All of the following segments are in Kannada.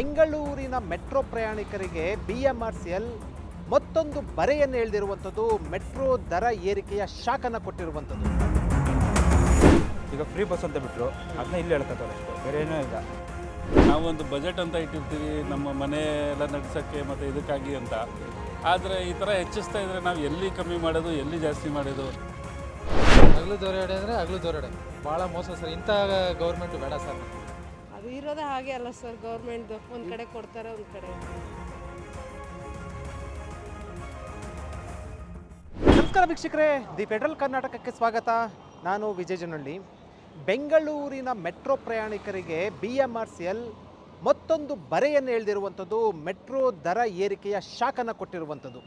ಬೆಂಗಳೂರಿನ ಮೆಟ್ರೋ ಪ್ರಯಾಣಿಕರಿಗೆ B M R C L ಮತ್ತೊಂದು ಬರೆಯನ್ನು ಎಳೆದಿರುವಂಥದ್ದು ಮೆಟ್ರೋ ದರ ಏರಿಕೆಯ ಶಾಖನ ಕೊಟ್ಟಿರುವಂಥದ್ದು. ಈಗ ಫ್ರೀ ಬಸ್ ಅಂತ ಬಿಟ್ಟರು ಅದನ್ನ ಇಲ್ಲಿ ಹೇಳ್ತಾರೆ ಅಷ್ಟೇ ಬೇರೆ ಏನೂ ಇಲ್ಲ. ನಾವೊಂದು ಬಜೆಟ್ ಅಂತ ಇಟ್ಟಿರ್ತೀವಿ ನಮ್ಮ ಮನೆ ಎಲ್ಲ ನಡೆಸೋಕ್ಕೆ ಮತ್ತು ಇದಕ್ಕಾಗಿ ಅಂತ. ಆದರೆ ಈ ಥರ ಹೆಚ್ಚಿಸ್ತಾ ಇದ್ರೆ ನಾವು ಎಲ್ಲಿ ಕಮ್ಮಿ ಮಾಡೋದು ಎಲ್ಲಿ ಜಾಸ್ತಿ ಮಾಡೋದು? ಹಗಲು ದೊರೆಡೆ ಅಂದರೆ ಹಗಲು ದೊರೆಡೆ ಭಾಳ ಮೋಸ ಸರ್ ಇಂಥ ಗೌರ್ಮೆಂಟ್ ಬೇಡ ಸರ್. ಅದು ಇರೋದೇ ಹಾಗೆ ಅಲ್ಲ ಸರ್, ಗೌರ್ಮೆಂಟ್ದು. ಒಂದು ಕಡೆ ಕೊಡ್ತಾರೆ, ಒಂದು ಕಡೆ. ನಮಸ್ಕಾರ ವೀಕ್ಷಕರೇ, ದಿ ಫೆಡರಲ್ ಕರ್ನಾಟಕಕ್ಕೆ ಸ್ವಾಗತ. ನಾನು ವಿಜಯ್ ಜನಹಳ್ಳಿ ಬೆಂಗಳೂರಿನ ಮೆಟ್ರೋ ಪ್ರಯಾಣಿಕರಿಗೆ B M R C L ಮತ್ತೊಂದು ಬರೆಯನ್ನು ಎಳೆದಿರುವಂಥದ್ದು ಮೆಟ್ರೋ ದರ ಏರಿಕೆಯ ಶಾಖನ ಕೊಟ್ಟಿರುವಂಥದ್ದು.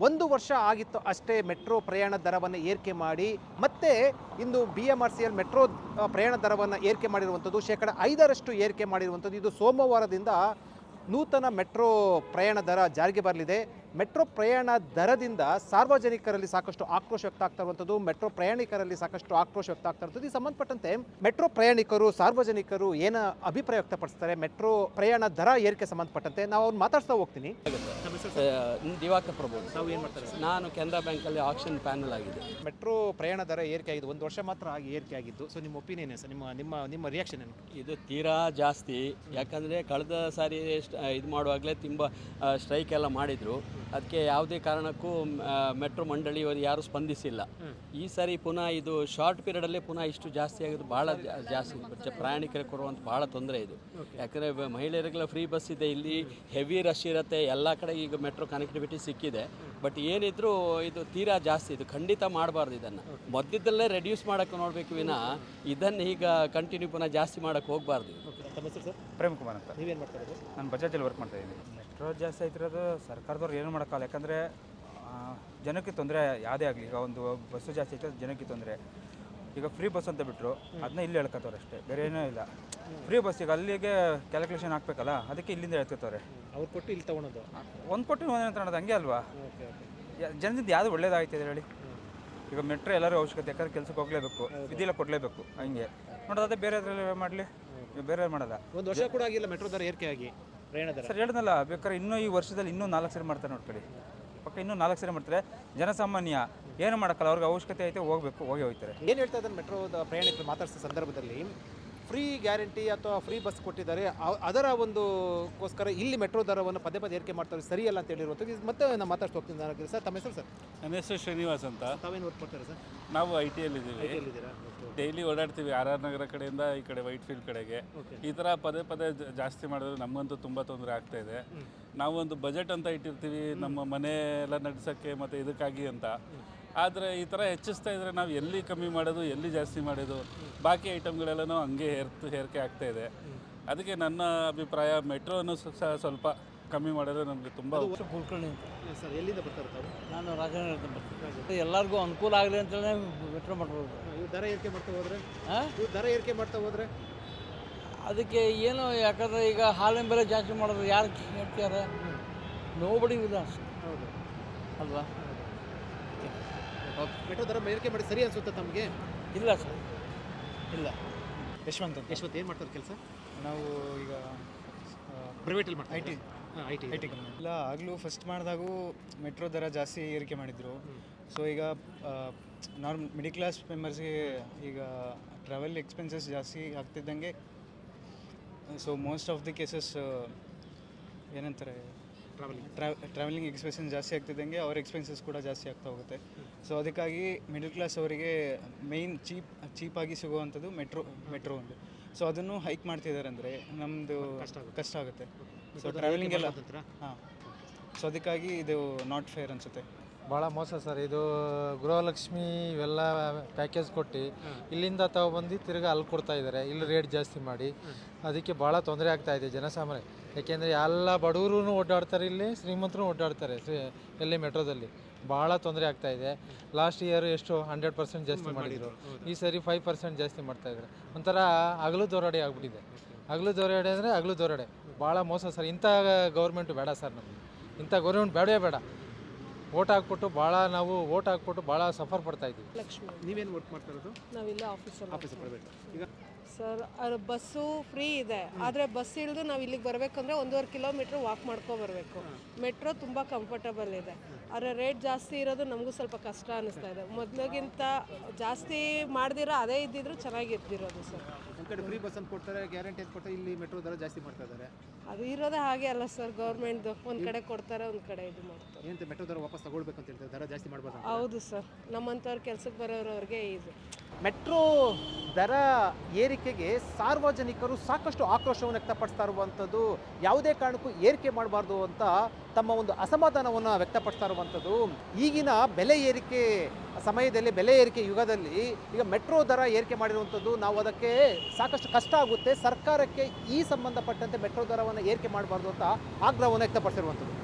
ಒಂದು ವರ್ಷ ಆಗಿತ್ತು ಅಷ್ಟೇ ಮೆಟ್ರೋ ಪ್ರಯಾಣ ದರವನ್ನು ಏರಿಕೆ ಮಾಡಿ, ಮತ್ತೆ ಇಂದು B M R C L metro ಪ್ರಯಾಣ ದರವನ್ನು ಏರಿಕೆ ಮಾಡಿರುವಂಥದ್ದು, ಶೇಕಡ ಐದರಷ್ಟು ಏರಿಕೆ ಮಾಡಿರುವಂಥದ್ದು. ಇದು ಸೋಮವಾರದಿಂದ ನೂತನ ಮೆಟ್ರೋ ಪ್ರಯಾಣ ದರ ಜಾರಿಗೆ ಬರಲಿದೆ. ಮೆಟ್ರೋ ಪ್ರಯಾಣ ದರದಿಂದ ಸಾರ್ವಜನಿಕರಲ್ಲಿ ಸಾಕಷ್ಟು ಆಕ್ರೋಶ ವ್ಯಕ್ತ ಆಗ್ತಾ ಇರುವಂಥದ್ದು ಮೆಟ್ರೋ ಪ್ರಯಾಣಿಕರಲ್ಲಿ ಸಾಕಷ್ಟು ಆಕ್ರೋಶ ವ್ಯಕ್ತ ಆಗ್ತಾ ಇರುವಂಥದ್ದು. ಈ ಸಂಬಂಧಪಟ್ಟಂತೆ ಮೆಟ್ರೋ ಪ್ರಯಾಣಿಕರು ಸಾರ್ವಜನಿಕರು ಏನ ಅಭಿಪ್ರಾಯ ವ್ಯಕ್ತಪಡಿಸ್ತಾರೆ? ಮೆಟ್ರೋ ಪ್ರಯಾಣ ದರ ಏರಿಕೆ ಸಂಬಂಧಪಟ್ಟಂತೆ? ನಾವು ಅವ್ರು ಮಾತಾಡ್ತಾ ಹೋಗ್ತೀನಿ. ದಿವಾಕರ್ ಪ್ರಭು ನಾವು ಏನು ಮಾಡ್ತಾರೆ ನಾನು ಕೆನರಾ ಬ್ಯಾಂಕಲ್ಲಿ ಆಕ್ಷನ್ ಪ್ಯಾನಲ್ ಆಗಿದೆ ಮೆಟ್ರೋ ಪ್ರಯಾಣ ದರ ಏರಿಕೆ ಆಗಿದೆ ಒಂದು ವರ್ಷ ಮಾತ್ರ ಆಗಿ ಏರಿಕೆ ಆಗಿದ್ದು. ಸೊ ನಿಮ್ಮ ಒಪಿನಿಯನ್ ಸರ್? ನಿಮ್ಮ ನಿಮ್ಮ ನಿಮ್ಮ ರಿಯಾಕ್ಷನ್ ಏನು? ಇದು ತೀರಾ ಜಾಸ್ತಿ. ಯಾಕಂದರೆ ಕಳೆದ ಸಾರಿ ಇದು ಮಾಡುವಾಗಲೇ ತುಂಬ ಸ್ಟ್ರೈಕ್ ಎಲ್ಲ ಮಾಡಿದರು. ಅದಕ್ಕೆ ಯಾವುದೇ ಕಾರಣಕ್ಕೂ ಮೆಟ್ರೋ ಮಂಡಳಿಯವರು ಯಾರೂ ಸ್ಪಂದಿಸಿಲ್ಲ. ಈ ಸಾರಿ ಪುನಃ ಇದು ಶಾರ್ಟ್ ಪೀರಿಯಡಲ್ಲೇ ಪುನಃ ಇಷ್ಟು ಜಾಸ್ತಿ ಆಗೋದು ಭಾಳ ಜಾಸ್ತಿ ಪ್ರಯಾಣಿಕರಿಗೆ ಕೊಡುವಂಥ ಭಾಳ ತೊಂದರೆ ಇದು. ಯಾಕಂದರೆ ಮಹಿಳೆಯರಿಗೆಲ್ಲ ಫ್ರೀ ಬಸ್ ಇದೆ ಇಲ್ಲಿ ಹೆವಿ ರಶ್ ಇರುತ್ತೆ ಎಲ್ಲ ಕಡೆ ಈಗ ಮೆಟ್ರೋ ಕನೆಕ್ಟಿವಿಟಿ ಸಿಕ್ಕಿದೆ. ಬಟ್ ಏನಿದ್ರು ಇದು ತೀರಾ ಜಾಸ್ತಿ ಇದು ಖಂಡಿತ ಮಾಡಬಾರ್ದು ಇದನ್ನು. ಮಧ್ಯದಲ್ಲೇ ರೆಡ್ಯೂಸ್ ಮಾಡೋಕ್ಕೆ ನೋಡಬೇಕು ವಿನ ಇದನ್ನು ಈಗ ಕಂಟಿನ್ಯೂ ಪುನಃ ಜಾಸ್ತಿ ಮಾಡೋಕ್ಕೆ ಹೋಗಬಾರ್ದು ತಮ್ಮ ಹೆಸರು ಸರ್? ಪ್ರೇಮ್ ಕುಮಾರ್ ಅಂತ. ನೀವೇನು ಮಾಡ್ತಾ ಇರೋದು? ನಾನು ಬಜಾಜಲ್ಲಿ ವರ್ಕ್ ಮಾಡ್ತಾ ಇದ್ದೀನಿ. ಮೆಟ್ರೋ ಜಾಸ್ತಿ ಆಯ್ತಿರೋದು ಸರ್ಕಾರದವ್ರು ಏನು ಮಾಡೋಕ್ಕಲ್ಲ ಯಾಕಂದರೆ ಜನಕ್ಕೆ ತೊಂದರೆ ಯಾವುದೇ ಆಗಲಿ ಈಗ ಒಂದು ಬಸ್ಸು ಜಾಸ್ತಿ ಆಯ್ತು ಜನಕ್ಕೆ ತೊಂದರೆ. ಈಗ ಫ್ರೀ ಬಸ್ ಅಂತ ಬಿಟ್ಟರು ಅದನ್ನ ಇಲ್ಲಿ ಹೇಳ್ಕೊತವ್ರೆ ಅಷ್ಟೇ. ಬೇರೆ ಏನೂ ಇಲ್ಲ. ಫ್ರೀ ಬಸ್ ಈಗ ಅಲ್ಲಿಗೆ ಕ್ಯಾಲ್ಕುಲೇಷನ್ ಹಾಕ್ಬೇಕಲ್ಲ ಅದಕ್ಕೆ ಇಲ್ಲಿಂದ ಹೇಳ್ಕೊತಾರೆ ಅವ್ರು ಕೊಟ್ಟು ಇಲ್ಲಿ ತಗೊಳೋದು? ಒಂದು ಕೊಟ್ಟು ಒಂದೇ ಅಂತ ಅನ್ನೋದು ಹಂಗೆ ಅಲ್ವಾ? ಯ- ಜನದಿಂದ ಯಾವುದು ಒಳ್ಳೇದಾಗ್ತಿದೆ ಹೇಳಿ ಈಗ ಮೆಟ್ರೋ ಎಲ್ಲರೂ ಅವಶ್ಯಕತೆ ಯಾಕಂದ್ರೆ ಕೆಲಸಕ್ಕೆ ಹೋಗಲೇಬೇಕು ವಿಧಿಲ್ಲ ಕೊಡಲೇಬೇಕು ಹಂಗೆ. ನೋಡೋದಾದ್ರೆ ಬೇರೆ ಅದರಲ್ಲಿ ಮಾಡಲಿ? ಬೇರೆ ಮಾಡಲ್ಲ. ಒಂದು ವರ್ಷ ಕೂಡ ಆಗಿಲ್ಲ ಮೆಟ್ರೋ ದರ ಏರಿಕೆ ಆಗಿ ಸರ್ ಹೇಳ್ದಲ್ಲ ಬೇಕಾದ್ರೆ ಇನ್ನೂ ಈ ವರ್ಷದಲ್ಲಿ ಇನ್ನೂ ನಾಲ್ಕು ಸರಿ ಮಾಡ್ತಾರೆ ನೋಡ್ಕೊಳ್ಳಿ ಪಕ್ಕ ಇನ್ನೂ ನಾಲ್ಕು ಸರಿ ಮಾಡ್ತಾರೆ. ಜನಸಾಮಾನ್ಯ ಏನು ಮಾಡೋಕ್ಕಲ್ಲ ಅವ್ರಿಗೆ ಅವಶ್ಯಕತೆ ಐತೆ ಹೋಗ್ಬೇಕು ಹೋಗಿ ಹೋಗ್ತಾರೆ ಏನು ಹೇಳ್ತಾ ಇದ್ದಾರೆ ಮೆಟ್ರೋದ ಪ್ರಯಾಣಿಕರು ಮಾತಾಡಿಸಿದ ಸಂದರ್ಭದಲ್ಲಿ? ಫ್ರೀ ಗ್ಯಾರಂಟಿ ಅಥವಾ ಫ್ರೀ ಬಸ್ ಕೊಟ್ಟಿದ್ದಾರೆ ಅ- ಅದರ ಒಂದು ಗೋಸ್ಕರ ಇಲ್ಲಿ ಮೆಟ್ರೋ ದರವನ್ನು ಪದೇ ಪದೇ ಏರಿಕೆ ಮಾಡ್ತಾರೆ ಸರಿಯಲ್ಲ ಅಂತ ಹೇಳಿರುವಂಥದ್ದು ಇದು ಮತ್ತೆ ನಾನು ಮಾತಾಡ್ತಾ ಹೋಗ್ತೀನಿ ನಾನು ಸರ್ ತಮ್ಮ ಹೆಸರು ಸರ್? ನನ್ನ ಹೆಸರು ಶ್ರೀನಿವಾಸ್ ಅಂತ. ತಾವೇನು ವರ್ಕ್ ಮಾಡ್ತಾರೆ ಸರ್? ನಾವು ಐ ಟಿಯಲ್ಲಿದ್ದೀವಿ ಇದ್ದೀವಿ ಡೈಲಿ ಓಡಾಡ್ತೀವಿ ಆರ್ ಆರ್ ನಗರ ಕಡೆಯಿಂದ ಈ ಕಡೆ ವೈಟ್ ಫೀಲ್ಡ್ ಕಡೆಗೆ ಈ ಥರ ಪದೇ ಪದೇ ಜ- ಜಾಸ್ತಿ ಮಾಡಿದ್ರೆ ನಮಗಂತೂ ತುಂಬ ತೊಂದರೆ ಆಗ್ತಾ ಇದೆ. ನಾವೊಂದು ಬಜೆಟ್ ಅಂತ ಇಟ್ಟಿರ್ತೀವಿ ನಮ್ಮ ಮನೆ ಎಲ್ಲ ನಡೆಸೋಕ್ಕೆ ಮತ್ತು ಇದಕ್ಕಾಗಿ ಅಂತ. ಆದರೆ ಈ ಥರ ಹೆಚ್ಚಿಸ್ತಾ ಇದ್ದರೆ ನಾವು ಎಲ್ಲಿ ಕಮ್ಮಿ ಮಾಡೋದು ಎಲ್ಲಿ ಜಾಸ್ತಿ ಮಾಡೋದು ಬಾಕಿ ಐಟಮ್ಗಳೆಲ್ಲನೂ ಹಂಗೆ ಹೇರ್ತು ಹೇರಿಕೆ ಆಗ್ತಾ ಇದೆ. ಅದಕ್ಕೆ ನನ್ನ ಅಭಿಪ್ರಾಯ ಮೆಟ್ರೋನು ಸಹ ಸ್ವಲ್ಪ ಕಮ್ಮಿ ಮಾಡಿದ್ರೆ ನಮಗೆ ತುಂಬ ಕುಲ್ಕರ್ಣಿ ಸರ್ ಎಲ್ಲಿಂದ ಬರ್ತಾರೆ ತಾವು? ನಾನು ರಾಜನಗರ ಬರ್ತೀನಿ. ಎಲ್ಲರಿಗೂ ಅನುಕೂಲ ಆಗಲಿ ಅಂತೇಳಿ ಮೆಟ್ರೋ ಮಾಡ್ಬೋದು ಇವು ದರ ಏರಿಕೆ ಮಾಡ್ತಾ ಹೋದ್ರೆ? ಹಾಂ? ಇವು ದರ ಏರಿಕೆ ಮಾಡ್ತಾ ಹೋದ್ರೆ? ಅದಕ್ಕೆ ಏನು ಯಾಕಂದ್ರೆ ಈಗ ಹಾಲಿನ ಬೆಲೆ ಜಾಸ್ತಿ ಮಾಡೋದು ಯಾರು ಹೇಳ್ತಿದ್ದಾರೆ ನೋಬಡಿ ಇಲ್ಲ ಹೌದು. ಅಲ್ವಾ? ಮೆಟ್ರೋ ದರ ಏರಿಕೆ ಮಾಡಿ ಸರಿ ಅನ್ಸುತ್ತೆ ತಮಗೆ? ಇಲ್ಲ ಸರ್. ಇಲ್ಲ. ಯಶವಂತ ಅಂತ. ಯಶವಂತ್ ಏನು ಮಾಡ್ತಾರೆ ಕೆಲಸ? ನಾವು ಈಗ ಪ್ರೈವೇಟಲ್ಲಿ ಮಾಡ್ತಾರೆ I T I T I T company ಇಲ್ಲ ಆಗಲೂ ಫಸ್ಟ್ ಮಾಡಿದಾಗೂ ಮೆಟ್ರೋ ದರ ಜಾಸ್ತಿ ಏರಿಕೆ ಮಾಡಿದರು. ಸೊ ಈಗ ನಾರ್ಮ್ ಮಿಡಿಲ್ ಕ್ಲಾಸ್ ಮೆಂಬರ್ಸ್ಗೆ ಈಗ ಟ್ರಾವೆಲ್ ಎಕ್ಸ್ಪೆನ್ಸಸ್ ಜಾಸ್ತಿ ಆಗ್ತಿದ್ದಂಗೆ so most of the cases ಏನಂತಾರೆ ಟ್ರಾವೆಲಿಂಗ್ ಟ್ರಾವೆಲಿಂಗ್ ಎಕ್ಸ್ಪೆನ್ಸಸ್ ಜಾಸ್ತಿ ಆಗ್ತಿದ್ದಂಗೆ ಅವ್ರ ಎಕ್ಸ್ಪೆನ್ಸಸ್ ಕೂಡ ಜಾಸ್ತಿ ಆಗ್ತಾ ಹೋಗುತ್ತೆ. ಸೊ ಅದಕ್ಕಾಗಿ ಮಿಡಲ್ ಕ್ಲಾಸ್ ಅವರಿಗೆ ಮೇಯ್ನ್ ಚೀಪ್ ಚೀಪಾಗಿ ಸಿಗುವಂಥದ್ದು ಮೆಟ್ರೋ ಮೆಟ್ರೋ ಒಂದು. ಸೊ ಅದನ್ನು ಹೈಕ್ ಮಾಡ್ತಿದ್ದಾರೆ ಅಂದರೆ ನಮ್ಮದು ಕಷ್ಟ ಆಗುತ್ತೆ. ಸೊ ಟ್ರಾವೆಲಿಂಗ್ ಎಲ್ಲ ಹಾಂ. ಸೊ ಅದಕ್ಕಾಗಿ ಇದು ನಾಟ್ ಫೇರ್ ಅನಿಸುತ್ತೆ. ಭಾಳ ಮೋಸ ಸರ್. ಇದು ಗೃಹಲಕ್ಷ್ಮಿ ಇವೆಲ್ಲ ಪ್ಯಾಕೇಜ್ ಕೊಟ್ಟು ಇಲ್ಲಿಂದ ತಗೊಬಂದು ತಿರ್ಗಿ ಅಲ್ಲಿ ಕೊಡ್ತಾ ಇದ್ದಾರೆ. ಇಲ್ಲಿ ರೇಟ್ ಜಾಸ್ತಿ ಮಾಡಿ. ಅದಕ್ಕೆ ಭಾಳ ತೊಂದರೆ ಆಗ್ತಾ ಇದೆ ಜನಸಾಮಾನ್ಯ. ಯಾಕೆಂದರೆ ಎಲ್ಲ ಬಡವರು ಓಡಾಡ್ತಾರೆ ಇಲ್ಲಿ ಶ್ರೀಮಂತರು ಓಡಾಡ್ತಾರೆ ಇಲ್ಲಿ ಎಲ್ಲಿ ಮೆಟ್ರೋದಲ್ಲಿ. ಭಾಳ ತೊಂದರೆ ಆಗ್ತಾ ಇದೆ. ಲಾಸ್ಟ್ ಇಯರ್ ಎಷ್ಟು ಹಂಡ್ರೆಡ್ ಪರ್ಸೆಂಟ್ ಜಾಸ್ತಿ ಮಾಡಿದರು. ಈ ಸರಿ ಫೈವ್ ಪರ್ಸೆಂಟ್ ಜಾಸ್ತಿ ಮಾಡ್ತಾ ಇದ್ದಾರೆ. ಒಂಥರ ಹಗಲು ದೊರಡೆ ಆಗ್ಬಿಟ್ಟಿದೆ. ಹಗಲು ದೊರಡೆ ಅಂದರೆ ಹಗಲು ದೊರಡೆ. ಭಾಳ ಮೋಸ ಸರ್. ಇಂಥ ಗೌರ್ಮೆಂಟ್ ಬೇಡ ಸರ್ ನಮಗೆ. ಇಂಥ ಗೌರ್ಮೆಂಟ್ ಬೇಡವೇ ಬೇಡ. ಓಟ್ ಹಾಕ್ಬಿಟ್ಟು ಭಾಳ ನಾವು ಓಟ್ ಹಾಕ್ಬಿಟ್ಟು ಭಾಳ ಸಫರ್ ಪಡ್ತಾ ಇದ್ದೀವಿ. ಲಕ್ಷ್ಮಿ. ನೀವೇನು ವರ್ಕ್ ಮಾಡ್ತಾ ಇರೋದು? ನಾವಿಲ್ಲ ಆಫೀಸಲ್ಲಿ ಆಫೀಸ್ ಪ್ರೈವೇಟ್ ಈಗ ಸರ್ ಅದು ಬಸ್ಸು ಫ್ರೀ ಇದೆ. ಆದರೆ ಬಸ್ ಇಳಿದು ನಾವು ಇಲ್ಲಿಗೆ ಬರಬೇಕಂದ್ರೆ ಒಂದೂವರೆ ಕಿಲೋಮೀಟ್ರ್ ವಾಕ್ ಮಾಡ್ಕೊ ಬರಬೇಕು. ಮೆಟ್ರೋ ತುಂಬ ಕಂಫರ್ಟಬಲ್ ಇದೆ. ಆದರೆ ರೇಟ್ ಜಾಸ್ತಿ ಇರೋದು ನಮಗೂ ಸ್ವಲ್ಪ ಕಷ್ಟ ಅನ್ನಿಸ್ತಾ ಇದೆ. ಮೊದಲಿಗಿಂತ ಜಾಸ್ತಿ ಮಾಡ್ದಿರೋ ಅದೇ ಇದ್ದಿದ್ರು ಚೆನ್ನಾಗಿರ್ತಿರೋದು ಸರ್. ಒಂದು ಕಡೆ ಫ್ರೀ ಬಸ್ ಅಂತ ಕೊಡ್ತಾರೆ ಗ್ಯಾರಂಟಿ ಅಂತ ಕೊಟ್ಟರೆ ಇಲ್ಲಿ ಮೆಟ್ರೋ ದರ ಜಾಸ್ತಿ ಮಾಡ್ತಾ ಇದ್ದಾರೆ. ಅದು ಇರೋದೇ ಹಾಗೆ ಅಲ್ಲ ಸರ್ ಗೌರ್ಮೆಂಟ್ದು ಒಂದು ಕಡೆ ಕೊಡ್ತಾರೆ ಒಂದು ಕಡೆ ಇದು ಮಾಡ್ತಾರೆ. ಏನಂತ ಮೆಟ್ರೋ ದರ ವಾಪಸ್ ತಗೊಳ್ಬೇಕು ಅಂತ ಹೇಳ್ತಾರೆ ದರ ಜಾಸ್ತಿ ಮಾಡ್ಬಾರ್ದು ಅಂತ. ಹೌದು ಸರ್ ನಮ್ಮಂಥವ್ರು ಕೆಲ್ಸಕ್ಕೆ ಬರೋರವ್ರಿಗೆ ಇದು. ಮೆಟ್ರೋ ದರ ಏರಿಕೆಗೆ ಸಾರ್ವಜನಿಕರು ಸಾಕಷ್ಟು ಆಕ್ರೋಶವನ್ನು ವ್ಯಕ್ತಪಡಿಸ್ತಾ ಇರುವಂಥದ್ದು ಯಾವುದೇ ಕಾರಣಕ್ಕೂ ಏರಿಕೆ ಮಾಡಬಾರ್ದು ಅಂತ ತಮ್ಮ ಒಂದು ಅಸಮಾಧಾನವನ್ನು ವ್ಯಕ್ತಪಡಿಸ್ತಾ ಇರುವಂಥದ್ದು. ಈಗಿನ ಬೆಲೆ ಏರಿಕೆ ಸಮಯದಲ್ಲಿ, ಬೆಲೆ ಏರಿಕೆ ಯುಗದಲ್ಲಿ ಈಗ ಮೆಟ್ರೋ ದರ ಏರಿಕೆ ಮಾಡಿರುವಂಥದ್ದು ನಾವು ಅದಕ್ಕೆ ಸಾಕಷ್ಟು ಕಷ್ಟ ಆಗುತ್ತೆ. ಸರ್ಕಾರಕ್ಕೆ ಈ ಸಂಬಂಧಪಟ್ಟಂತೆ ಮೆಟ್ರೋ ದರವನ್ನು ಏರಿಕೆ ಮಾಡಬಾರ್ದು ಅಂತ ಆಗ್ರಹವನ್ನು ವ್ಯಕ್ತಪಡಿಸಿರುವಂಥದ್ದು